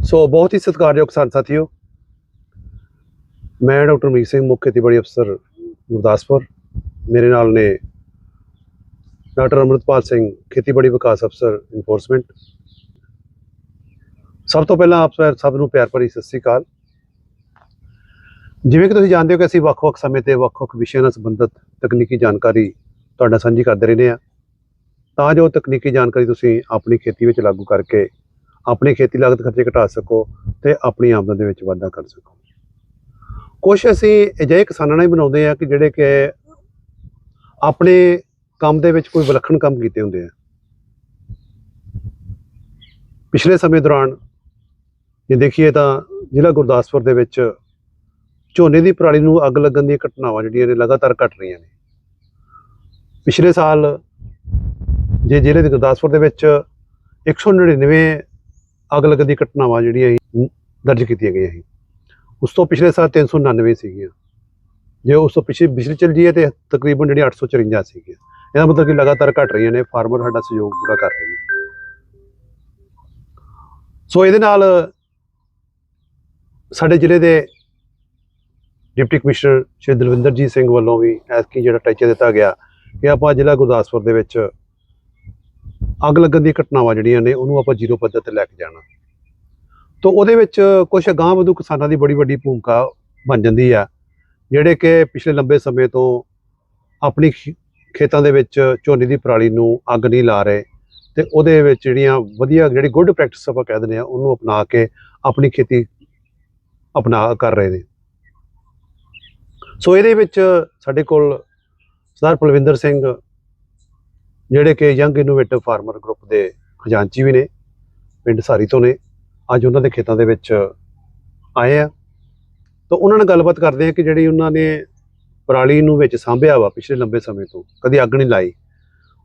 ਸੋ ਬਹੁਤ ਹੀ ਸਤਿਕਾਰਯੋਗ ਕਿਸਾਨ ਸਾਥੀਓ ਮੈਂ ਡਾਕਟਰ ਮੀਤ ਸਿੰਘ ਮੁੱਖ ਖੇਤੀਬਾੜੀ ਅਫਸਰ ਗੁਰਦਾਸਪੁਰ ਮੇਰੇ ਨਾਲ ਨੇ ਡਾਕਟਰ ਅਮਰਤਪਾਲ ਸਿੰਘ ਖੇਤੀਬਾੜੀ ਵਿਕਾਸ ਅਫਸਰ ਇਨਫੋਰਸਮੈਂਟ ਸਭ ਤੋਂ ਪਹਿਲਾਂ ਆਪ ਸਭ- ਨੂੰ ਪਿਆਰ ਭਰੀ ਸਤਿ ਸ੍ਰੀ ਅਕਾਲ ਜਿਵੇਂ ਕਿ ਤੁਸੀਂ ਜਾਣਦੇ ਹੋ ਕਿ ਅਸੀਂ ਵੱਖ-ਵੱਖ ਸਮੇਂ ਤੇ ਵੱਖ-ਵੱਖ ਵਿਸ਼ਿਆਂ ਨਾਲ ਸੰਬੰਧਿਤ ਤਕਨੀਕੀ ਜਾਣਕਾਰੀ ਤੁਹਾਡਾ ਸਾਂਝੀ ਕਰਦੇ ਰਹਿੰਦੇ ਆ ਤਾਂ ਜੋ ਤਕਨੀਕੀ ਜਾਣਕਾਰੀ ਤੁਸੀਂ ਆਪਣੀ ਖੇਤੀ ਵਿੱਚ ਲਾਗੂ ਕਰਕੇ ਆਪਣੀ ਖੇਤੀ ਲਾਗਤ ਖਰਚੇ ਘਟਾ ਸਕੋ ਤੇ ਆਪਣੀ ਆਮਦਨ ਦੇ ਵਿੱਚ ਵਾਧਾ ਕਰ ਸਕੋ। ਕੁਝ ਅਸੀਂ ਅਜਿਹੇ ਕਿਸਾਨਾਂ ਨਾਲ ਹੀ ਬਣਾਉਂਦੇ ਆ ਕਿ ਜਿਹੜੇ ਕਿ ਆਪਣੇ ਕੰਮ ਦੇ ਵਿੱਚ ਕੋਈ ਵਿਲੱਖਣ ਕੰਮ ਕੀਤੇ ਹੁੰਦੇ ਆ। ਪਿਛਲੇ ਸਮੇਂ ਦੌਰਾਨ ਜੇ ਦੇਖੀਏ ਤਾਂ ਜ਼ਿਲ੍ਹਾ ਗੁਰਦਾਸਪੁਰ ਦੇ ਵਿੱਚ ਝੋਨੇ ਦੀ ਪਰਾਲੀ ਨੂੰ ਅੱਗ ਲੱਗਣ ਦੀਆਂ ਘਟਨਾਵਾਂ ਜਿਹੜੀਆਂ ਨੇ ਲਗਾਤਾਰ ਘਟ ਰਹੀਆਂ ਨੇ। ਪਿਛਲੇ ਸਾਲ ਜੇ ਜ਼ਿਲ੍ਹੇ ਦੇ ਗੁਰਦਾਸਪੁਰ ਦੇ ਵਿੱਚ 199 ਅੱਗ ਲੱਗਣ ਦੀ ਘਟਨਾਵਾਂ ਜਿਹੜੀਆਂ ਸੀ ਦਰਜ ਕੀਤੀਆਂ ਗਈਆਂ ਸੀ। ਉਸ ਤੋਂ ਪਿਛਲੇ ਸਾਲ 399 ਸੀਗੀਆਂ। ਜੇ ਉਸ ਤੋਂ ਪਿਛੇ ਪਿਛਲੇ ਚਲ ਜੀਏ ਤੇ ਤਕਰੀਬਨ ਜਿਹੜੀਆਂ 854 ਸੀਗੀਆਂ। ਇਹਦਾ ਮਤਲਬ ਕਿ ਲਗਾਤਾਰ ਘਟ ਰਹੀਆਂ ਨੇ, ਫਾਰਮਰ ਸਾਡਾ ਸਹਿਯੋਗ ਪੂਰਾ ਕਰ ਰਹੇ ਨੇ। ਸੋ ਇਹਦੇ ਨਾਲ ਸਾਡੇ ਜ਼ਿਲ੍ਹੇ ਦੇ ਡਿਪਟੀ ਕਮਿਸ਼ਨਰ ਸ਼੍ਰੀ ਦਲਵਿੰਦਰਜੀਤ ਸਿੰਘ ਵੱਲੋਂ ਵੀ ਐਸ ਐਤਕੀ ਜਿਹੜਾ ਟੀਚਾ ਦਿੱਤਾ ਗਿਆ ਕਿ ਆਪਾਂ ਜ਼ਿਲ੍ਹਾ ਗੁਰਦਾਸਪੁਰ ਦੇ ਵਿੱਚ ਅੱਗ ਲੱਗਣ ਦੀਆਂ ਘਟਨਾਵਾਂ ਜਿਹੜੀਆਂ ਨੇ, ਉਹਨੂੰ ਆਪਾਂ ਜ਼ੀਰੋ ਪੱਧਰ ਤੇ ਲੈ ਕੇ ਜਾਣਾ। ਤੋਂ ਉਹਦੇ ਵਿੱਚ ਕੁਝ ਅਗਾਂਹ ਵਧੂ ਕਿਸਾਨਾਂ ਦੀ ਬੜੀ ਵੱਡੀ ਭੂਮਿਕਾ ਬਣ ਜਾਂਦੀ ਆ, ਜਿਹੜੇ ਕਿ ਪਿਛਲੇ ਲੰਬੇ ਸਮੇਂ ਤੋਂ ਆਪਣੀ ਖੇ- ਖੇਤਾਂ ਦੇ ਵਿੱਚ ਝੋਨੇ ਦੀ ਪਰਾਲੀ ਨੂੰ ਅੱਗ ਨਹੀਂ ਲਾ ਰਹੇ ਤੇ ਉਹਦੇ ਵਿੱਚ ਜਿਹੜੀਆਂ ਵਧੀਆ, ਜਿਹੜੀ ਗੁੱਡ ਪ੍ਰੈਕਟਿਸ ਆਪਾਂ ਕਹਿ ਦਿੰਦੇ ਆ, ਉਹਨੂੰ ਅਪਣਾ ਕੇ ਆਪਣੀ ਖੇਤੀ ਅਪਣਾ ਕਰ ਰਹੇ ਨੇ। ਸੋ ਇਹਦੇ ਵਿੱਚ ਸਾਡੇ ਕੋਲ ਸਰਦਾਰ ਪਲਵਿੰਦਰ ਸਿੰਘ ਜਿਹੜੇ ਕਿ ਯੰਗ ਇਨੋਵੇਟਿਵ ਫਾਰਮਰ ਗਰੁੱਪ ਦੇ ਖਜ਼ਾਨਚੀ ਵੀ ਨੇ ਪਿੰਡ ਸਾਰੀ ਤੋਂ ਨੇ ਅੱਜ ਉਹਨਾਂ ਦੇ ਖੇਤਾਂ ਦੇ ਵਿੱਚ ਆਏ ਆ। ਤਾਂ ਉਹਨਾਂ ਨਾਲ ਗੱਲਬਾਤ ਕਰਦੇ ਆ ਕਿ ਜਿਹੜੀ ਉਹਨਾਂ ਨੇ ਪਰਾਲੀ ਨੂੰ ਵਿੱਚ ਸਾਂਭਿਆ ਵਾ ਪਿਛਲੇ ਲੰਬੇ ਸਮੇਂ ਤੋਂ ਕਦੀ ਅੱਗ ਨਹੀਂ ਲਾਈ।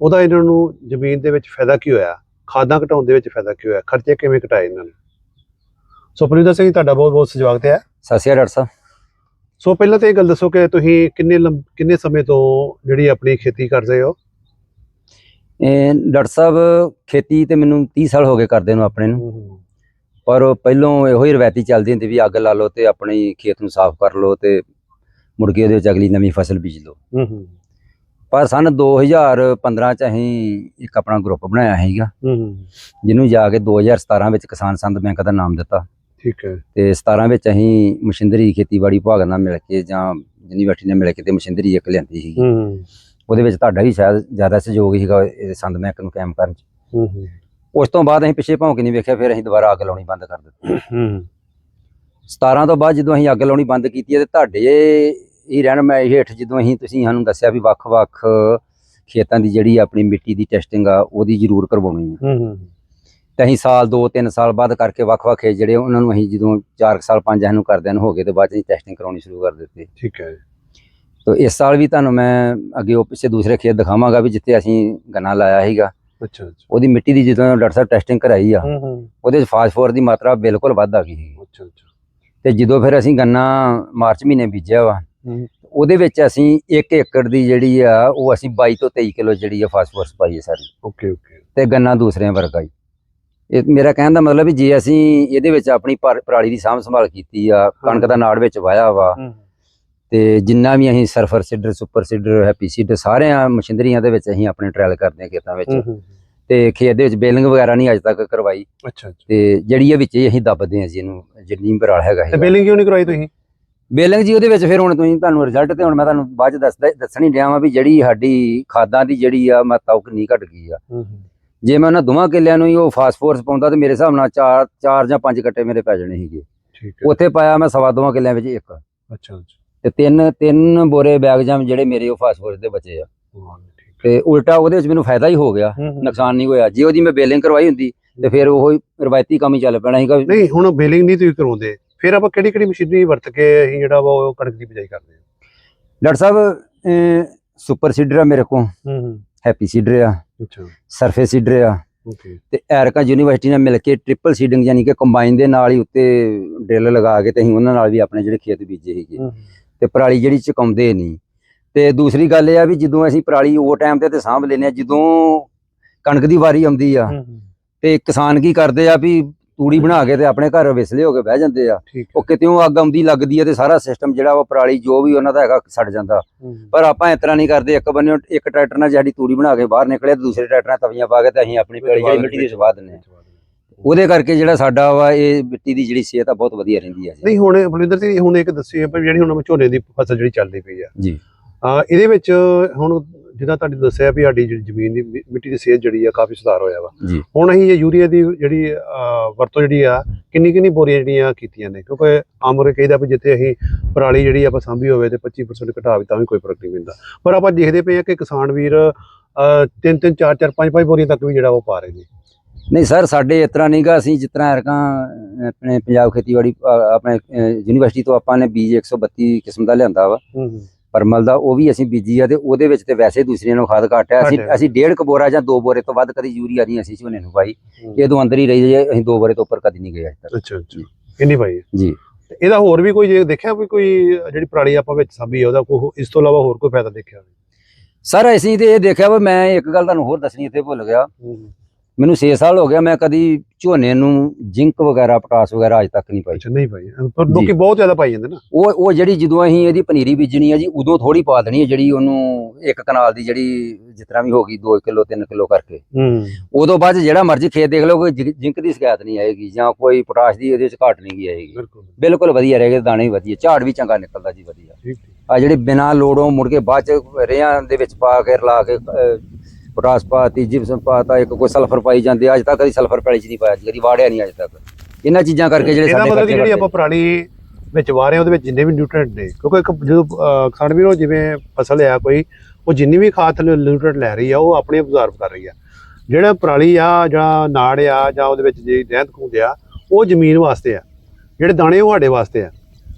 ਉਹਦਾ ਇਹਨਾਂ ਨੂੰ ਜ਼ਮੀਨ ਦੇ ਵਿੱਚ ਫਾਇਦਾ ਕੀ ਹੋਇਆ? ਖਾਦਾਂ ਘਟਾਉਣ ਦੇ ਵਿੱਚ ਫਾਇਦਾ ਕੀ ਹੋਇਆ? ਖਰਚੇ ਕਿਵੇਂ ਘਟਾਏ ਇਹਨਾਂ ਨੇ? ਸੋ ਪਲਵਿੰਦਰ ਸਿੰਘ ਜੀ, ਤੁਹਾਡਾ ਬਹੁਤ ਬਹੁਤ ਸਵਾਗਤ ਹੈ ਸਤਿ ਸ਼੍ਰੀ ਅਕਾਲ ਡਾਕਟਰ ਸਾਹਿਬ। ਸੋ ਪਹਿਲਾਂ ਤਾਂ ਇਹ ਗੱਲ ਦੱਸੋ ਕਿ ਤੁਸੀਂ ਕਿੰਨੇ ਕਿੰਨੇ ਸਮੇਂ ਤੋਂ ਜਿਹੜੀ ਆਪਣੀ ਖੇਤੀ ਕਰ ਰਹੇ ਹੋ? ਇਹ ਡਾਕਟਰ ਸਾਹਿਬ ਖੇਤੀ ਤੇ ਮੈਨੂੰ 30 ਸਾਲ ਹੋ ਗਏ ਕਰਦੇ ਨੂੰ ਆਪਣੇ ਨੂੰ। ਪਰ ਪਹਿਲੋਂ ਇਹੋ ਹੀ ਰਵਾਇਤੀ ਚੱਲਦੀ ਹੁੰਦੀ ਵੀ ਅੱਗ ਲਾ ਲਓ ਤੇ ਆਪਣੀ ਖੇਤ ਨੂੰ ਸਾਫ਼ ਕਰ ਲਓ ਤੇ ਮੁੜ ਕੇ ਉਹਦੇ ਵਿੱਚ ਅਗਲੀ ਨਵੀਂ ਫਸਲ ਬੀਜ ਲਓ। ਪਰ ਸਨ 2015 ਚ ਅਸੀਂ ਇੱਕ ਆਪਣਾ ਗਰੁੱਪ ਬਣਾਇਆ ਸੀਗਾ। ਜਿਹਨੂੰ ਜਾ ਕੇ 2017 ਵਿੱਚ ਕਿਸਾਨ ਸੰਦ ਬੈਂਕ ਦਾ ਨਾਮ ਦਿੱਤਾ। ਠੀਕ ਹੈ। ਤੇ 17 ਵਿੱਚ ਅਸੀਂ ਮਸ਼ੀਨਰੀ ਖੇਤੀਬਾੜੀ ਵਿਭਾਗ ਨਾਲ ਮਿਲ ਕੇ ਜਾਂ ਯੂਨੀਵਰਸਿਟੀ ਨਾਲ ਮਿਲ ਕੇ ਤੇ ਮਸ਼ੀਨਰੀ ਇੱਕ ਲਿਆਂਦੀ ਸੀਗੀ। ਉਹਦੇ ਵਿੱਚ ਤੁਹਾਡਾ ਵੀ ਸ਼ਾਇਦ ਜ਼ਿਆਦਾ ਸਹਿਯੋਗ ਸੀਗਾ ਸੰਦ ਬੈਂਕ ਨੂੰ ਕਾਇਮ ਕਰਨ ਚ। ਹੂੰ ਹੂੰ। ਉਸ ਤੋਂ ਬਾਅਦ ਅਸੀਂ ਪਿੱਛੇ ਭੌਂਕ ਨਹੀਂ ਵੇਖਿਆ ਫਿਰ ਅਸੀਂ ਦੁਬਾਰਾ ਅੱਗ ਲਾਉਣੀ ਬੰਦ ਕਰ ਦਿੱਤੀ। ਹੂੰ। 17 ਤੋਂ ਬਾਅਦ ਜਦੋਂ ਅਸੀਂ ਅੱਗ ਲਾਉਣੀ ਬੰਦ ਕੀਤੀ ਤੇ ਤੁਹਾਡੇ ਹੀ ਰਹਿਣ ਮੈਂ ਹੇਠ ਜਦੋਂ ਅਸੀਂ ਤੁਸੀਂ ਸਾਨੂੰ ਦੱਸਿਆ ਵੀ ਵੱਖ-ਵੱਖ ਖੇਤਾਂ ਦੀ ਜਿਹੜੀ ਆਪਣੀ ਮਿੱਟੀ ਦੀ ਟੈਸਟਿੰਗ ਆ ਉਹਦੀ ਜ਼ਰੂਰ ਕਰਵਾਉਣੀ ਆ ਹੂੰ ਹੂੰ ਤੇ ਅਸੀਂ ਸਾਲ 2-3 ਸਾਲ ਬਾਅਦ ਕਰਕੇ ਵੱਖ-ਵੱਖ ਖੇਤ ਜਿਹੜੇ ਉਹਨਾਂ ਨੂੰ ਅਸੀਂ ਜਦੋਂ 4 ਸਾਲ 5 ਸਾਨੂੰ ਕਰਦਿਆਂ ਨੂੰ ਹੋ ਗਏ ਤੇ ਬਾਅਦ ਅਸੀਂ ਟੈਸਟਿੰਗ ਕਰਾਉਣੀ ਸ਼ੁਰੂ ਕਰ ਦਿੱਤੀ। ਠੀਕ ਹੈ ਤੇ ਇਸ ਸਾਲ ਵੀ ਤੁਹਾਨੂੰ ਮੈਂ ਅੱਗੇ ਉਹ ਪਿੱਛੇ ਦੂਸਰੇ ਖੇਤ ਦਿਖਾਵਾਂਗਾ ਵੀ ਜਿੱਥੇ ਅਸੀਂ ਗੰਨਾ ਲਾਇਆ ਸੀਗਾ। ਅੱਛਾ ਅੱਛਾ। ਉਹਦੀ ਮਿੱਟੀ ਦੀ ਜਦੋਂ ਡਾਕਟਰ ਸਾਹਿਬ ਟੈਸਟਿੰਗ ਕਰਾਈ ਆ ਉਹਦੇ 'ਚ ਫਾਸਫੋਰ ਦੀ ਮਾਤਰਾ ਬਿਲਕੁਲ ਵੱਧ ਆ ਗਈ ਸੀ। ਅੱਛਾ ਅੱਛਾ। ਤੇ ਜਦੋਂ ਫਿਰ ਅਸੀਂ ਗੰਨਾ ਮਾਰਚ ਮਹੀਨੇ ਬੀਜਿਆ ਵਾ ਉਹਦੇ ਵਿੱਚ ਅਸੀਂ 1 ਏਕੜ ਦੀ ਜਿਹੜੀ ਆ ਉਹ ਅਸੀਂ 22 ਤੋਂ 23 ਕਿਲੋ ਜਿਹੜੀ ਆ ਫਾਸਫੋਰਸ ਪਾਈ ਹੈ ਸਾਰੀ। Okay okay. ਤੇ ਗੰਨਾ ਦੂਸਰਿਆਂ ਵਰਗਾ ਹੀ। ਇਹ ਮੇਰਾ ਕਹਿਣ ਦਾ ਮਤਲਬ ਵੀ ਜੇ ਅਸੀਂ ਇਹਦੇ ਵਿੱਚ ਆਪਣੀ ਪਰ- ਪਰਾਲੀ ਦੀ ਸਾਂਭ ਸੰਭਾਲ ਕੀਤੀ ਆ ਕਣਕ ਦਾ ਨਾੜ ਵਿੱਚ ਵਾਇਆ ਵਾ ਤੇ ਜਿੰਨਾ ਵੀ ਅਸੀਂ surface seeder super seeder happy seeder ਸਾਰਿਆਂ ਮਸ਼ੀਨਰੀਆਂ ਦੇ ਵਿੱਚ ਅਸੀਂ ਆਪਣੇ ਟ੍ਰਾਇਲ ਕਰਦੇ ਹਾਂ ਖੇਤਾਂ ਵਿੱਚ। ਤੇ ਖੇਤ ਦੇ ਵਿੱਚ ਬੇਲਿੰਗ ਵਗੈਰਾ ਨਹੀਂ ਅਜੇ ਤੱਕ ਕਰਵਾਈ। ਅੱਛਾ ਤੇ ਜਿਹੜੀ ਇਹ ਵਿੱਚ ਹੀ ਅਸੀਂ ਦੱਬਦੇ ਹਾਂ ਜੀ ਇਹਨੂੰ ਜਿੰਨੀ ਪਰਾਲ ਹੈਗਾ ਤੇ ਬਿਲਿੰਗ ਕਿਉਂ ਨਹੀਂ ਕਰਵਾਈ ਤੁਸੀਂ? ਬੇਲਿੰਗ ਜੀ ਉਹਦੇ ਵਿੱਚ ਫਿਰ ਹੁਣ ਤੁਸੀਂ ਤੁਹਾਨੂੰ ਰਿਜ਼ਲਟ ਤੇ ਹੁਣ ਮੈਂ ਤੁਹਾਨੂੰ ਬਾਅਦ ਚ ਦੱਸਦਾ ਦੱਸਣੀ ਡਿਆ ਵਾਂ ਵੀ ਜਿਹੜੀ ਸਾਡੀ ਖਾਦਾਂ ਦੀ ਜਿਹੜੀ ਆ ਮਾਤਰਾ ਉਹ ਕਿੰਨੀ ਘਟ ਗਈ ਆ। ਜੇ ਮੈਂ ਉਹਨਾਂ ਦੋਵਾਂ ਕਿੱਲਿਆਂ ਨੂੰ ਹੀ ਉਹ ਫਾਸਫੋਰਸ ਪਾਉਂਦਾ ਤੇ ਮੇਰੇ ਹਿਸਾਬ ਨਾਲ 4 4 ਜਾਂ 5 ਕੱਟੇ ਮੇਰੇ ਪੈ ਜਾਣੇ ਸੀਗੇ। ਉੱਥੇ ਪਾਇਆ ਮੈਂ ਸਵਾ ਦੋਵਾਂ ਕਿੱਲਿਆਂ ਵਿੱਚ ਇੱਕ। ਅੱਛਾ ਅੱਛਾ। ਤੇ ਤਿੰਨ ਤਿੰਨ ਬੋਰੇ ਬੈਗ ਜਾਂ ਜਿਹੜੇ ਮੇਰੇ ਉਹ ਫਾਸਫੋਰਸ ਦੇ ਬਚੇ ਆ। ਤੇ ਉਲਟਾ ਉਹਦੇ ਵਿੱਚ ਮੈਨੂੰ ਫਾਇਦਾ ਹੀ ਹੋ ਗਿਆ। ਨੁਕਸਾਨ ਨਹੀਂ ਹੋਇਆ। ਜੇ ਉਹਦੀ ਮੈਂ ਬੇਲਿੰਗ ਕਰਵਾਈ ਹੁੰਦੀ ਤੇ ਫਿਰ ਉਹ ਹੀ ਰਵਾਇਤੀ ਕੰਮ ਹੀ ਚੱਲ ਪੈਣਾ ਸੀਗਾ। ਨਹੀਂ ਹੁਣ ਬਿਲਿੰਗ ਨਹੀਂ ਤੁਸੀਂ ਕਰਵਾਉਂਦੇ ਫਿਰ ਆਪਾਂ ਕਿਹੜੀ ਕਿਹੜੀ ਮਸ਼ੀਨਰੀ ਵਰਤ ਕੇ ਅਸੀਂ ਜਿਹੜਾ ਵਾ ਉਹ ਕਣਕ ਦੀ ਬਿਜਾਈ ਕਰਦੇ ਹਾਂ? ਡਾਕਟਰ ਸਾਹਿਬ ਸੁਪਰ ਸੀਡਰ ਆ ਮੇਰੇ ਕੋਲ। ਹੂੰ ਹੈਪੀ ਸੀਡਰ ਆ। ਅੱਛਾ। ਸਰਫੇਸ ਸੀਡਰ ਆ। ਓਕੇ। ਤੇ ਐਰਕਾ ਯੂਨੀਵਰਸਿਟੀ ਨਾਲ ਮਿਲ ਕੇ ਟ੍ਰਿਪਲ ਸੀਡਿੰਗ ਯਾਨੀ ਕਿ ਕੰਬਾਈਨ ਦੇ ਨਾਲ ਹੀ ਉੱਤੇ ਡਰਿਲ ਲਗਾ ਕੇ ਤੇ ਅਸੀਂ ਉਹਨਾਂ ਨਾਲ ਵੀ ਆਪਣੇ ਜਿਹੜੇ ਖੇਤ ਬੀਜੇ ਸੀਗੇ। ਤੇ ਪਰਾਲੀ ਜਿਹੜੀ ਚੁਕਾਉਂਦੇ ਨਹੀਂ। ਤੇ ਦੂਸਰੀ ਗੱਲ ਇਹ ਆ ਵੀ ਜਦੋਂ ਅਸੀਂ ਪਰਾਲੀ ਉਹ ਟਾਈਮ ਤੇ ਤੇ ਸਾਂਭ ਲੈਨੇ ਆ ਜਦੋਂ ਕਣਕ ਦੀ ਵਾਰੀ ਆਉਂਦੀ ਆ ਤੇ ਕਿਸਾਨ ਕੀ ਕਰਦੇ ਆ ਵੀ ਤੂੜੀ ਬਣਾ ਕੇ ਤੇ ਆਪਣੇ ਘਰ ਵਿਸਲੇ ਹੋ ਕੇ ਬਹਿ ਜਾਂਦੇ ਆ। ਉਹ ਕਿਤੇੋਂ ਅੱਗ ਆਉਂਦੀ ਲੱਗਦੀ ਹੈ ਤੇ ਸਾਰਾ ਸਿਸਟਮ ਜਿਹੜਾ ਵਾ ਪਰਾਲੀ ਜੋ ਵੀ ਉਹਨਾਂ ਦਾ ਹੈਗਾ ਸੜ ਜਾਂਦਾ। ਪਰ ਆਪਾਂ ਇਸ ਤਰ੍ਹਾਂ ਨਹੀਂ ਕਰਦੇ ਇੱਕ ਬੰਨੇ ਇੱਕ ਟਰੈਕਟਰ ਨਾਲ ਸਾਡੀ ਤੂੜੀ ਬਣਾ ਕੇ ਬਾਹਰ ਨਿਕਲੇ ਤੇ ਦੂਸਰੇ ਟਰੈਕਟਰ ਨਾਲ ਤਵੀਆਂ ਪਾ ਕੇ ਤੇ ਅਸੀਂ ਆਪਣੀ ਪਰਾਲੀ ਜਿਹੜੀ ਮਿੱਟੀ ਦੀ ਸਵਾਹ ਦਿੰਦੇ ਹਾਂ ਉਹਦੇ ਕਰਕੇ ਜਿਹੜਾ ਸਾਡਾ ਵਾ ਇਹ ਮਿੱਟੀ ਦੀ ਜਿਹੜੀ ਸਿਹਤ ਆ ਬਹੁਤ ਵਧੀਆ ਰਹਿੰਦੀ ਜੀ। ਨਹੀਂ ਹੁਣ ਬਲਵਿੰਦਰ ਸਿੰਘ ਹੁਣ ਇੱਕ ਦੱਸੀ ਹੈ ਜਿਹੜੀ ਹੁਣ ਝੋਨੇ ਦੀ ਫਸਲ ਜਿਹੜੀ ਚੱਲਦੀ ਪਈ ਆ। ਜੀ। ਆ ਇਹਦੇ ਵਿੱਚ ਹੁਣ ਜਿੱਦਾਂ ਤੁਹਾਡੀ ਦੱਸਿਆ ਵੀ ਸਾਡੀ ਜਿਹੜੀ ਜ਼ਮੀਨ ਦੀ ਮਿੱਟੀ ਦੀ ਸਿਹਤ ਜਿਹੜੀ ਆ ਕਾਫੀ ਸੁਧਾਰ ਹੋਇਆ ਵਾ। ਹੁਣ ਅਸੀਂ ਇਹ ਯੂਰੀਆ ਦੀ ਜਿਹੜੀ ਵਰਤੋਂ ਜਿਹੜੀ ਆ ਕਿੰਨੀ ਕਿੰਨੀ ਬੋਰੀਆਂ ਜਿਹੜੀਆਂ ਕੀਤੀਆਂ ਨੇ? ਕਿਉਂਕਿ ਆਮਰੇ ਕਹਿੰਦਾ ਵੀ ਜਿੱਥੇ ਅਸੀਂ ਪਰਾਲੀ ਜਿਹੜੀ ਆਪਾਂ ਸਾਂਭੀ ਹੋਵੇ ਤੇ 25% ਘਟਾ ਵੀ ਤਾਂ ਵੀ ਕੋਈ ਫ਼ਰਕ ਨਹੀਂ ਪੈਂਦਾ। ਪਰ ਆਪਾਂ ਦੇਖਦੇ ਪਏ ਆ ਕਿ ਕਿਸਾਨ ਵੀਰ ਤਿੰਨ ਤਿੰਨ ਚਾਰ ਚਾਰ ਪੰਜ ਪੰਜ ਬੋਰੀਆਂ ਤੱਕ ਵੀ ਜਿਹੜਾ ਉਹ ਪਾ ਰਹੇ ਨੇ। ਨਹੀਂ ਸਰ ਸਾਡੇ ਇਸ ਤਰ੍ਹਾਂ ਨਹੀਂਗਾ ਅਸੀਂ ਜਿਸ ਤਰ੍ਹਾਂ ਐਰਕਾਂ ਆਪਣੇ ਪੰਜਾਬ ਖੇਤੀਬਾੜੀ ਆਪਣੇ ਯੂਨੀਵਰਸਿਟੀ ਤੋਂ ਆਪਾਂ ਨੇ ਬੀਜ 132 ਕਿਸਮ ਦਾ ਲਿਆਂਦਾ ਵਾ। ਪਰਮਲ ਦਾ ਉਹ ਵੀ ਅਸੀਂ ਬੀਜੀ ਆ ਤੇ ਉਹਦੇ ਵਿੱਚ ਤੇ ਵੈਸੇ ਦੂਸਰੀਆਂ ਨੂੰ ਖਾਦ ਘੱਟ ਅਸੀਂ। ਅਸੀਂ ਡੇਢ ਕੁ ਬੋਰਾ ਜਾਂ ਦੋ ਬੋਰੇ ਤੋਂ ਵੱਧ ਕਦੀ ਯੂਰੀਆ ਨਹੀਂ ਅਸੀਂ ਝੋਨੇ ਨੂੰ ਪਾਈ। ਇਹ ਤੋਂ ਅੰਦਰ ਹੀ ਰਹੀ ਜੇ ਅਸੀਂ ਦੋ ਬੋਰੇ ਤੋਂ ਉੱਪਰ ਕਦੀ ਨਹੀਂ ਗਏ ਅਜੇ ਤੱਕ। ਅੱਛਾ ਅੱਛਾ। ਕਿੰਨੀ ਪਾਈ ਜੀ। ਇਹਦਾ ਹੋਰ ਵੀ ਕੋਈ ਜੇ ਦੇਖਿਆ ਵੀ ਕੋਈ ਜਿਹੜੀ ਪਰਾਲੀ ਆਪਾਂ ਵਿੱਚ ਸਾਂਭੀ ਹੈ ਉਹਦਾ ਕੋਈ ਇਸ ਤੋਂ ਇਲਾਵਾ ਹੋਰ ਕੋਈ ਫਾਇਦਾ ਦੇਖਿਆ ਸਰ ਅਸੀਂ ਤੇ ਇਹ ਦੇਖਿਆ ਵਾ ਮੈਂ ਇੱਕ ਗੱਲ ਤੁਹਾਨੂੰ ਹੋਰ ਦੱਸਣੀ ਇੱਥੇ ਭੁੱਲ ਗਿਆ। ਮੈਨੂੰ 6 ਸਾਲ ਹੋ ਗਿਆ ਮੈਂ ਕਦੀ ਝੋਨੇ ਨੂੰ ਜਿੰਕ ਵਗੈਰਾ ਪਟਾਸ ਵਗੈਰਾ ਅਜੇ ਤੱਕ ਨਹੀਂ ਪਾਈ। ਅੱਛਾ ਨਹੀਂ ਪਾਈ। ਪਰ ਲੋਕੀ ਬਹੁਤ ਜ਼ਿਆਦਾ ਪਾਈ ਜਾਂਦੇ ਨਾ। ਉਹ ਉਹ ਜਿਹੜੀ ਜਦੋਂ ਅਸੀਂ ਇਹਦੀ ਪਨੀਰੀ ਬੀਜਣੀ ਆ ਜੀ ਉਦੋਂ ਥੋੜੀ ਪਾ ਦੇਣੀ ਹੈ ਜਿਹੜੀ ਉਹਨੂੰ ਇੱਕ ਕਨਾਲ ਦੀ ਜਿਹੜੀ ਤਰ੍ਹਾਂ ਵੀ ਹੋ ਗਈ 2 ਕਿਲੋ 3 ਕਿਲੋ ਕਰਕੇ। ਹੂੰ। ਉਦੋਂ ਬਾਅਦ ਜਿਹੜਾ ਮਰਜ਼ੀ ਖੇਤ ਦੇਖ ਲਓ ਕੋਈ ਜਿੰਕ ਦੀ ਸ਼ਿਕਾਇਤ ਨਹੀਂ ਆਏਗੀ ਜਾਂ ਕੋਈ ਪੋਟਾਸ਼ ਦੀ ਇਹਦੇ 'ਚ ਘਾਟ ਨਹੀਂ ਗਈ ਆਏਗੀ। ਬਿਲਕੁਲ। ਵਧੀਆ ਰਹੇਗਾ ਦਾਣੇ ਵੀ ਵਧੀਆ ਝਾੜ ਵੀ ਚੰਗਾ ਨਿਕਲਦਾ ਜੀ ਵਧੀਆ। ਆ ਜਿਹੜੇ ਬਿਨਾਂ ਲੋੜੋਂ ਮੁੜ ਕੇ ਬਾਅਦ 'ਚ ਰੇਹਾਂ ਦੇ ਵਿੱਚ ਪਾ ਕੇ ਰਲਾ ਕੇ ਪੋਟਾਸ਼ ਪਾਤੀ ਜਿਪਸਮ ਪਾਤਾ ਇੱਕ ਕੋਈ ਸਲਫਰ ਪਾਈ ਜਾਂਦੇ ਅੱਜ ਤੱਕ ਕਦੀ ਸਲਫਰ ਪੈਲੀ 'ਚ ਨਹੀਂ ਪਾਇਆ ਜੀ ਕਦੀ ਵਾੜਿਆ ਨਹੀਂ ਅੱਜ ਤੱਕ। ਇਹਨਾਂ ਚੀਜ਼ਾਂ ਕਰਕੇ ਜਿਹੜੇ ਇਹਦਾ ਸਾਡੇ ਮਤਲਬ ਕਿ ਜਿਹੜੀ ਆਪਾਂ ਪਰਾਲੀ ਵਿੱਚ ਹਾਂ ਉਹਦੇ ਵਿੱਚ ਜਿੰਨੇ ਵੀ ਨਿਊਟ੍ਰੀਐਂਟ ਨੇ ਕਿਉਂਕਿ ਇੱਕ ਜਦੋਂ ਕਿਸਾਨ ਵੀਰੋ ਜਿਵੇਂ ਫਸਲ ਆ ਕੋਈ ਉਹ ਜਿੰਨੀ ਵੀ ਖਾਦ ਨਿਊਟ੍ਰੀਐਂਟ ਲੈ ਰਹੀ ਆ ਉਹ ਆਪਣੇ ਅਬਜ਼ਰਵ ਕਰ ਰਹੀ ਆ। ਜਿਹੜਾ ਪਰਾਲੀ ਆ ਜਾਂ ਨਾੜ ਆ ਜਾਂ ਉਹਦੇ ਵਿੱਚ ਜੇ ਰਹਿੰਦ ਖੂੰਦ ਆ ਉਹ ਜ਼ਮੀਨ ਵਾਸਤੇ ਆ। ਜਿਹੜੇ ਦਾਣੇ ਉਹ ਸਾਡੇ ਵਾਸਤੇ ਆ।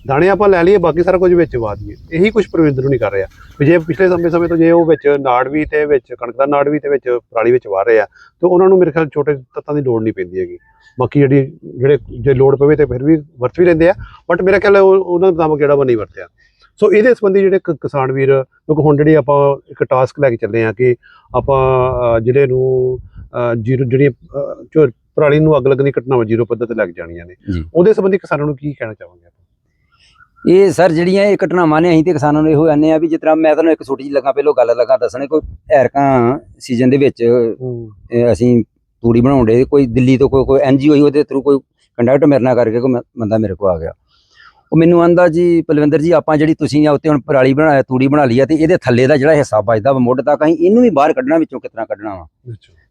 ਦਾਣੇ ਆਪਾਂ ਲੈ ਲਈਏ ਬਾਕੀ ਸਾਰਾ ਕੁਝ ਵਿੱਚ ਵਾ ਦਈਏ। ਇਹੀ ਕੁਝ ਪ੍ਰਵਿੰਦਰ ਨੂੰ ਨਹੀਂ ਕਰ ਰਿਹਾ। ਵੀ ਜੇ ਪਿਛਲੇ ਸਮੇਂ ਸਮੇਂ ਤੋਂ ਜੇ ਉਹ ਵਿੱਚ ਨਾੜ ਵੀ ਤੇ ਵਿੱਚ ਕਣਕ ਦਾ ਨਾੜ ਵੀ ਤੇ ਵਿੱਚ ਪਰਾਲੀ ਵਿੱਚ ਵਾਹ ਰਹੇ ਆ ਤੇ ਉਹਨਾਂ ਨੂੰ ਮੇਰੇ ਖਿਆਲ ਛੋਟੇ ਤੱਤਾਂ ਦੀ ਲੋੜ ਨਹੀਂ ਪੈਂਦੀ ਹੈਗੀ। ਬਾਕੀ ਜਿਹੜੀ ਜਿਹੜੇ ਜੇ ਲੋੜ ਪਵੇ ਤੇ ਫਿਰ ਵੀ ਵਰਤ ਵੀ ਲੈਂਦੇ ਆ ਬਟ ਮੇਰਾ ਖਿਆਲ ਉਹਨਾਂ ਦਾ ਮੁਤਾਬਕ ਜਿਹੜਾ ਵਾ ਨਹੀਂ ਵਰਤਿਆ। ਸੋ ਇਹਦੇ ਸੰਬੰਧੀ ਜਿਹੜੇ ਕਿਸਾਨ ਵੀਰ ਕਿਉਂਕਿ ਹੁਣ ਜਿਹੜੀ ਆਪਾਂ ਇੱਕ ਟਾਸਕ ਲੈ ਕੇ ਚੱਲੇ ਆ ਕਿ ਆਪਾਂ ਜਿਹੜੇ ਨੂੰ ਜੀਰੋ ਜਿਹੜੀ ਪਰਾਲੀ ਨੂੰ ਅੱਗ ਲੱਗਣ ਦੀ ਘਟਨਾਵਾਂ ਜ਼ੀਰੋ ਪੱਧਰ ਤੇ ਲੱਗ ਜਾਣੀਆਂ ਨੇ। ਉਹਦੇ ਸੰਬੰਧੀ ਕਿਸਾਨਾਂ ਨੂੰ ਕੀ ਕਹਿਣਾ ਚਾਹਾਂਗੇ? ਆਪਾਂ ਇਹ ਸਰ ਜਿਹੜੀਆਂ ਇਹ ਘਟਨਾਵਾਂ ਨੇ ਅਸੀਂ ਤੇ ਕਿਸਾਨਾਂ ਨੂੰ ਇਹੋ ਕਹਿੰਦੇ ਆ ਵੀ ਜਿਸ ਤਰ੍ਹਾਂ ਮੈਂ ਤੁਹਾਨੂੰ ਇੱਕ ਛੋਟੀ ਜਿਹੀ ਲੱਗਾ ਪਹਿਲੋਂ ਗੱਲ ਲੱਗਾ ਦੱਸਣੇ ਕੋਈ ਐਰਕਾਂ ਸੀਜ਼ਨ ਦੇ ਵਿੱਚ ਅਸੀਂ ਤੂੜੀ ਬਣਾਉਣ ਦੇ ਕੋਈ ਦਿੱਲੀ ਤੋਂ ਕੋਈ ਕੋਈ ਐਨਜੀਓ ਹੀ ਉਹਦੇ ਥਰੂ ਕੋਈ ਕੰਟੈਕਟ ਮੇਰੇ ਨਾਲ ਕਰਕੇ ਕੋਈ ਬੰਦਾ ਮੇਰੇ ਕੋਲ ਆ ਗਿਆ। ਉਹ ਮੈਨੂੰ ਆਂਦਾ ਜੀ ਪਲਵਿੰਦਰ ਜੀ ਆਪਾਂ ਜਿਹੜੀ ਤੁਸੀਂ ਆ ਉੱਤੇ ਹੁਣ ਪਰਾਲੀ ਬਣਾ ਤੂੜੀ ਬਣਾ ਲਈ ਆ ਤੇ ਇਹਦੇ ਥੱਲੇ ਦਾ ਜਿਹੜਾ ਹਿੱਸਾ ਬਚਦਾ ਵਾ ਮੁੱਢ ਤੱਕ ਅਸੀਂ ਇਹਨੂੰ ਵੀ ਬਾਹਰ ਕੱਢਣਾ ਵਿੱਚੋਂ ਕਿਤਨਾ ਕੱਢਣਾ ਵਾ।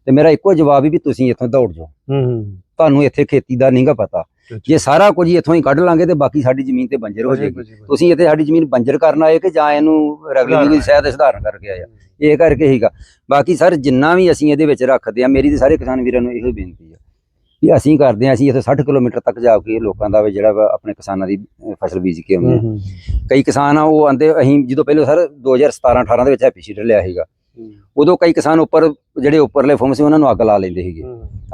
ਤੇ ਮੇਰਾ ਇੱਕੋ ਜਵਾਬ ਹੀ ਵੀ ਤੁਸੀਂ ਇੱਥੋਂ ਦੌੜ ਜਾਓ। ਹੂੰ ਹੂੰ। ਤੁਹਾਨੂੰ ਇੱਥੇ ਖੇਤੀ ਦਾ ਨਹੀਂਗਾ ਪਤਾ। ਜੇ ਸਾਰਾ ਕੁਝ ਇੱਥੋਂ ਹੀ ਕੱਢ ਲਾਂਗੇ ਤੇ ਬਾਕੀ ਸਾਡੀ ਜ਼ਮੀਨ ਤੇ ਬੰਜਰ ਹੋ ਜਾਏਗੀ। ਤੁਸੀਂ ਇੱਥੇ ਸਾਡੀ ਜ਼ਮੀਨ ਬੰਜਰ ਕਰਨ ਆਏ ਕਿ ਜਾਂ ਇਹਨੂੰ ਰੈਗੂਲਰ ਦੀ ਸ਼ਾਇਦ ਸੁਧਾਰਨ ਕਰਕੇ ਆਏ ਆ। ਇਹ ਕਰਕੇ ਹੀਗਾ ਬਾਕੀ ਸਰ ਜਿੰਨਾ ਵੀ ਅਸੀਂ ਇਹਦੇ ਵਿੱਚ ਰੱਖਦੇ ਆ ਮੇਰੀ ਤੇ ਸਾਰੇ ਕਿਸਾਨ ਵੀਰਾਂ ਨੂੰ ਇਹੋ ਬੇਨਤੀ ਆ ਵੀ ਅਸੀਂ ਕਰਦੇ ਆ ਅਸੀਂ ਇੱਥੇ 60 ਕਿਲੋਮੀਟਰ ਤੱਕ ਜਾ ਕੇ ਲੋਕਾਂ ਦਾ ਜਿਹੜਾ ਆਪਣੇ ਕਿਸਾਨਾਂ ਦੀ ਫਸਲ ਬੀਜ ਕੇ ਆਉਂਦੇ ਆ। ਕਈ ਕਿਸਾਨ ਆ ਉਹ ਆਂਦੇ ਅਸੀਂ ਜਦੋਂ ਪਹਿਲਾਂ ਸਰ 2017 18 ਦੇ ਵਿੱਚ ਹੈਪੀ ਸੀਡਰ ਲਿਆ ਸੀਗਾ ਉਦੋਂ ਕਈ ਕਿਸਾਨ ਉੱਪਰ ਜਿਹੜੇ ਉੱਪਰਲੇ ਫੋਮ ਸੀ ਉਹਨਾਂ ਨੂੰ ਅੱਗ ਲਾ ਲੈਂਦੇ ਸੀਗੇ।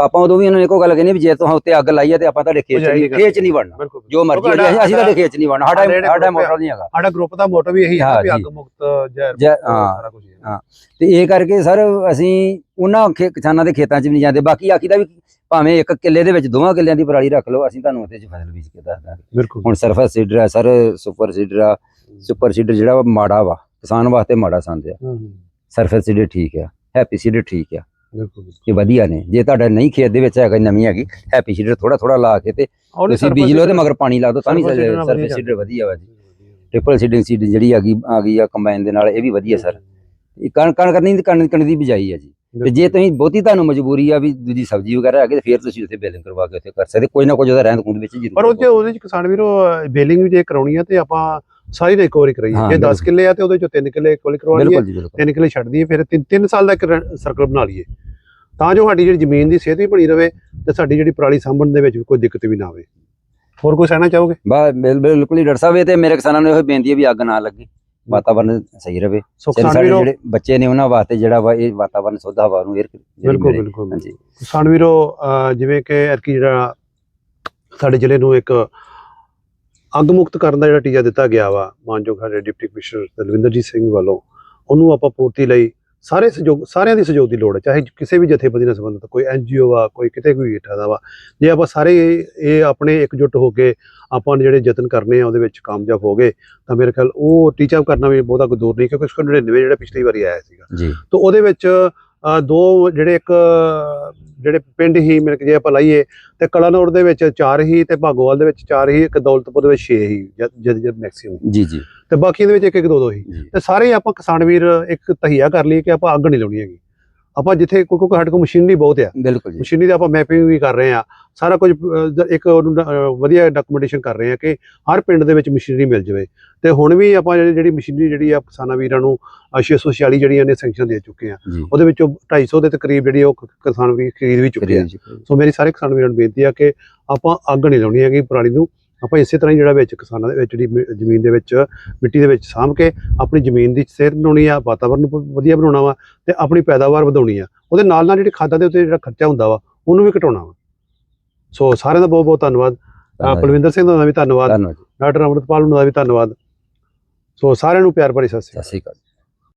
ਆਪਾਂ ਉਦੋਂ ਵੀ ਉਹਨਾਂ ਨੇ ਇੱਕੋ ਗੱਲ ਕਹਿੰਦੇ ਵੀ ਜੇ ਤੁਸੀਂ ਉੱਤੇ ਅੱਗ ਲਾਈ ਆ ਤੇ ਆਪਾਂ ਤੁਹਾਡੇ ਖੇਤ ਨਹੀਂ ਖੇਤ ਨਹੀਂ ਵੜਨਾ। ਜੋ ਮਰਜ਼ੀ ਹੋ ਅਸੀਂ ਤੁਹਾਡੇ ਖੇਤ ਨਹੀਂ ਵੜਨਾ। ਸਾਡਾ ਸਾਡੇ ਮੋਟਰ ਨਹੀਂ ਹੈਗਾ। ਸਾਡਾ ਗਰੁੱਪ ਦਾ ਮੋਟੋ ਵੀ ਇਹੀ ਹੈ ਹਾਂ ਵੀ। ਅੱਗ ਮੁਕਤ ਜ਼ਹਿਰ ਹਾਂ। ਸਾਰਾ ਕੁਝ ਹਾਂ। ਤੇ ਇਹ ਕਰਕੇ ਸਰ ਅਸੀਂ ਉਹਨਾਂ ਕਿਸਾਨਾਂ ਦੇ ਖੇਤਾਂ 'ਚ ਵੀ ਨਹੀਂ ਜਾਂਦੇ। ਬਾਕੀ ਆਖੀ ਦਾ ਵੀ ਭਾਵੇਂ ਇੱਕ ਕਿੱਲੇ ਦੇ ਵਿੱਚ ਦੋਵਾਂ ਕਿੱਲਿਆਂ ਦੀ ਪਰਾਲੀ ਰੱਖ ਲਓ ਅਸੀਂ ਤੁਹਾਨੂੰ ਉਹਦੇ 'ਚ ਫਸਲ ਬੀਜ ਕੇ ਦੱਸ ਦਾਂਗੇ। ਹੁਣ ਸਰਫਰ ਸੀਡਰ ਹੈ ਸਰ ਸੁਪਰ ਸੀਡਰ ਆ। ਸੁਪਰ ਸੀਡਰ ਜਿਹੜਾ ਮਾੜਾ ਵਾ। ਕਿਸਾਨ ਵਾਸਤੇ ਮਾੜਾ ਸੰਦ ਆ। ਹੂੰ ਹੂੰ। ਸਰਫਰ ਸੀਡਰ ਠੀਕ ਆ। ਹੈਪੀ ਸੀਡਰ ਠੀਕ ਆ। ਇਹ ਵਧੀਆ ਨੇ। ਜੇ ਤੁਹਾਡਾ ਨਹੀਂ ਖੇਤ ਦੇ ਵਿੱਚ ਹੈਗਾ ਨਵੀਂ ਹੈਗੀ ਹੈਪੀ ਸੀਡਰ ਥੋੜਾ ਥੋੜਾ ਲਾ ਕੇ ਤੇ ਤੁਸੀਂ ਬੀਜ ਲਓ ਤੇ ਮਗਰ ਪਾਣੀ ਲਾ ਦਿਓ ਤਾਂ ਵੀ ਸਰਫਰ ਸੀਡਰ ਵਧੀਆ। ਵਾ ਜੀ। ਟ੍ਰਿਪਲ ਸੀਡਿੰਗ ਸੀਡ ਜਿਹੜੀ ਆ ਗਈ ਆ ਗਈ ਆ ਕੰਬਾਈਨ ਦੇ ਨਾਲ ਇਹ ਵੀ ਵਧੀਆ ਸਰ ਇਹ ਕਣ ਕਣ ਕਰਨੀ ਤੇ ਕਣ ਕਣ ਦੀ ਬਿਜਾਈ ਆ ਜੀ। ਤੇ ਜੇ ਤੁਸੀਂ ਬਹੁਤੀ ਤੁਹਾਨੂੰ ਮਜਬੂਰੀ ਆ ਵੀ ਦੂਜੀ ਸਬਜ਼ੀ ਵਗੈਰਾ ਹੈਗੇ ਤੇ ਫਿਰ ਤੁਸੀਂ ਉੱਥੇ ਬੇਲਿੰਗ ਕਰਵਾ ਕੇ ਉੱਥੇ ਕਰ ਸਕਦੇ। ਕੋਈ ਨਾ ਕੋਈ ਉਹਦਾ ਰਹਿੰਦ ਖੂੰਦ ਵਿੱਚ ਜ਼ਰੂਰ ਪਰ ਉਹ 'ਚ ਉਹਦੇ ਚ ਕਿਸਾਨ ਵੀਰੋ ਬੇਲਿੰਗ ਵੀ ਜੇ ਕਰਾਉਣੀ ਆ ਤੇ ਆਪਾਂ ਸਾਰੀ ਰਿਕਵਰੀ ਕਰਾਈਏ ਹਾਂ, ਜੇ 10 ਬਿਲਕੁਲ। ਕਿੱਲੇ ਆ ਤੇ ਉਹਦੇ ਚੋਂ 3 ਕਿੱਲੇ ਰਿਕਵਰੀ ਕਰਵਾ ਲਈਏ। ਬਿਲਕੁਲ ਜੀ ਬਿਲਕੁਲ। 3 ਕਿੱਲੇ ਛੱਡ ਦਈਏ ਫਿਰ 3 ਸਾਲ ਦਾ ਇੱਕ ਸਰਕਲ ਬਣਾ ਲਈਏ। ਤਾਂ ਜੋ ਸਾਡੀ ਜਿਹੜੀ ਜ਼ਮੀਨ ਦੀ ਸਿਹਤ ਵੀ ਬਣੀ ਰਵੇ ਤੇ ਸਾਡੀ ਜਿਹੜੀ ਪਰਾਲੀ ਸਾਂਭਣ ਦੇ ਵਿੱਚ ਵੀ ਕੋਈ ਦਿੱਕਤ ਵੀ ਨਾ ਆਵੇ। ਹੋਰ ਕੁਝ ਕਹਿਣਾ ਚਾਹੋਗੇ? ਬਾ ਬਿਲ- ਬਿਲਕੁਲ ਹੀ ਡਾਕਟਰ ਸਾਹਿਬ ਇਹ ਤੇ ਮੇਰੇ ਕਿਸਾਨਾਂ ਨੂੰ ਇਹੋ ਬੇਨਤੀ ਹੈ ਵੀ ਅੱਗ ਨਾ ਲੱਗੇ। ਵਾਤਾਵਰਨ ਸਹੀ ਰਵੇ। ਕਿਸਾਨ ਸਾਡੇ ਜਿਹੜੇ ਬੱਚੇ ਨੇ ਉਹਨਾਂ ਵਾਸਤੇ ਜਿਹੜਾ ਵਾ ਇਹ ਵਾਤਾਵਰਨ ਸੁੱਧ ਹਵਾ ਨੂੰ ਬਿਲਕੁਲ ਬਿਲਕੁਲ ਹਾਂਜੀ। ਕਿਸਾਨ ਵੀਰੋ ਜਿਵੇਂ ਕਿ ਐਰਕੀ ਜਿਹੜਾ ਸਾਡੇ ਜ਼ਿਲ੍ਹੇ ਨੂੰ ਇੱਕ ਅੱਗ ਮੁਕਤ ਕਰਨ ਦਾ ਜਿਹੜਾ ਟੀਚਾ ਦਿੱਤਾ ਗਿਆ ਵਾ ਮਾਨਯੋਗ ਸਾਡੇ ਡਿਪਟੀ ਕਮਿਸ਼ਨਰ ਦਲਵਿੰਦਰਜੀਤ ਸਿੰਘ ਵੱਲੋਂ ਉਹਨੂੰ ਆਪਾਂ ਪੂਰਤੀ ਲਈ ਸਾਰੇ ਸਹਿਯੋਗ ਸਾਰਿਆਂ ਦੀ ਸਹਿਯੋਗ ਦੀ ਲੋੜ ਹੈ ਚਾਹੇ ਕਿਸੇ ਵੀ ਜਥੇਬੰਦੀ ਨਾਲ ਸੰਬੰਧਿਤ ਕੋਈ ਐਨਜੀਓ ਆ ਕੋਈ ਕਿਤੇ ਕੋਈ ਏਠਾ ਦਾ ਵਾ ਜੇ ਆਪਾਂ ਸਾਰੇ ਇਹ ਆਪਣੇ ਇਕਜੁੱਟ ਹੋ ਕੇ ਆਪਾਂ ਜਿਹੜੇ ਯਤਨ ਕਰਨੇ ਆ ਉਹਦੇ ਵਿੱਚ ਕਾਮਯਾਬ ਹੋ ਗਏ ਤਾਂ ਮੇਰੇ ਖਿਆਲ ਉਹ ਟੀਚ ਅਪ ਕਰਨਾ ਵੀ ਬਹੁਤਾ ਕੋਈ ਦੂਰ ਨਹੀਂ ਕਿਉਂਕਿ 1999 ਜਿਹੜਾ ਪਿਛਲੀ ਵਾਰੀ ਆਇਆ ਸੀਗਾ। ਜੀ। ਤਾਂ ਉਹਦੇ ਵਿੱਚ ਦੋ ਜਿਹੜੇ ਇੱਕ ਜਿਹੜੇ ਪਿੰਡ ਹੀ ਮੇਰੇ ਖਿਆਲ ਜੇ ਆਪਾਂ ਲਾਈਏ ਤੇ ਕਲਾਨੌਰ ਦੇ ਵਿੱਚ ਚਾਰ ਹੀ ਤੇ ਭਾਗੋਵਾਲ ਦੇ ਵਿੱਚ ਚਾਰ ਹੀ ਇੱਕ ਦੌਲਤਪੁਰ ਦੇ ਵਿੱਚ ਛੇ ਹੀ ਜਦ ਜਦ ਮੈਕਸਿਮਮ ਜੀ ਜੀ। ਤੇ ਬਾਕੀ ਦੇ ਵਿੱਚ ਇੱਕ ਇੱਕ ਦੋ ਦੋ ਹੀ। ਤੇ ਸਾਰੇ ਆਪਾਂ ਕਿਸਾਨ ਵੀਰ ਇੱਕ ਤਹੀਆ ਕਰ ਲਈ ਕਿ ਆਪਾਂ ਅੱਗ ਨਹੀਂ ਲਾਉਣੀ ਹੈਗੀ। ਆਪਾਂ ਜਿੱਥੇ ਕੋਈ ਕੋਈ ਸਾਡੇ ਕੋਲ ਮਸ਼ੀਨਰੀ ਬਹੁਤ ਆ। ਬਿਲਕੁਲ ਜੀ। ਮਸ਼ੀਨਰੀ ਦਾ ਆਪਾਂ ਮੈਪਿੰਗ ਵੀ ਕਰ ਰਹੇ ਆ। ਸਾਰਾ ਕੁਝ ਇੱਕ ਵਧੀਆ ਡਾਕੂਮੈਂਟੇਸ਼ਨ ਕਰ ਰਹੇ ਆ ਕਿ ਹਰ ਪਿੰਡ ਦੇ ਵਿੱਚ ਮਸ਼ੀਨਰੀ ਮਿਲ ਜਾਵੇ। ਤੇ ਹੁਣ ਵੀ ਆਪਾਂ ਜਿਹੜੀ ਜਿਹੜੀ ਮਸ਼ੀਨਰੀ ਜਿਹੜੀ ਆ ਕਿਸਾਨਾਂ ਵੀਰਾਂ ਨੂੰ ਅਹ, 646 ਜਿਹੜੀਆਂ ਨੇ ਸੈਂਕਸ਼ਨ ਦੇ ਚੁੱਕੇ ਆ। ਉਹਦੇ ਵਿੱਚੋਂ 250 ਦੇ ਤਕਰੀਬ ਜਿਹੜੀ ਉਹ ਕਿਸਾਨ ਵੀਰ ਖਰੀਦ ਵੀ ਚੁੱਕੇ ਆ। ਸੋ ਮੇਰੀ ਸਾਰੇ ਕਿਸਾਨ ਵੀਰਾਂ ਨੂੰ ਬੇਨਤੀ ਆ ਕਿ ਆਪਾਂ ਅੱਗ ਨਹੀਂ ਲਾਉਣੀ ਹੈਗੀ ਪਰਾਲੀ ਨੂੰ। ਆਪਾਂ ਇਸੇ ਤਰ੍ਹਾਂ ਹੀ ਜਿਹੜਾ ਵਿੱਚ ਕਿਸਾਨਾਂ ਦੇ ਵਿੱਚ ਜਿਹੜੀ ਜ਼ਮੀਨ ਦੇ ਵਿੱਚ ਮਿੱਟੀ ਦੇ ਵਿੱਚ ਸਾਂਭ ਕੇ ਆਪਣੀ ਜ਼ਮੀਨ ਦੀ ਸਿਹਤ ਬਣਾਉਣੀ ਆ ਵਾਤਾਵਰਨ ਨੂੰ ਵਧੀਆ ਬਣਾਉਣਾ ਵਾ ਤੇ ਆਪਣੀ ਪੈਦਾਵਾਰ ਵਧਾਉਣੀ ਆ। ਉਹਦੇ ਨਾਲ ਨਾਲ ਜਿਹੜੀ ਖਾਦਾਂ ਦੇ ਉੱਤੇ ਜਿਹੜਾ ਖਰਚਾ ਹੁੰਦਾ ਵਾ ਉਹਨੂੰ ਵੀ ਘਟਾਉਣਾ ਵਾ। ਸੋ ਸਾਰਿਆਂ ਦਾ ਬਹੁਤ ਬਹੁਤ ਧੰਨਵਾਦ। ਪਲਵਿੰਦਰ ਸਿੰਘ ਦਾ ਵੀ ਧੰਨਵਾਦ। ਡਾਕਟਰ ਅਮਰਤਪਾਲ ਨੂੰ ਦਾ ਵੀ ਧੰਨਵਾਦ। ਸੋ ਸਾਰਿਆਂ ਨੂੰ ਪਿਆਰ ਭਰੀ ਸਤਿ ਸ਼੍ਰੀ ਅਕਾਲ।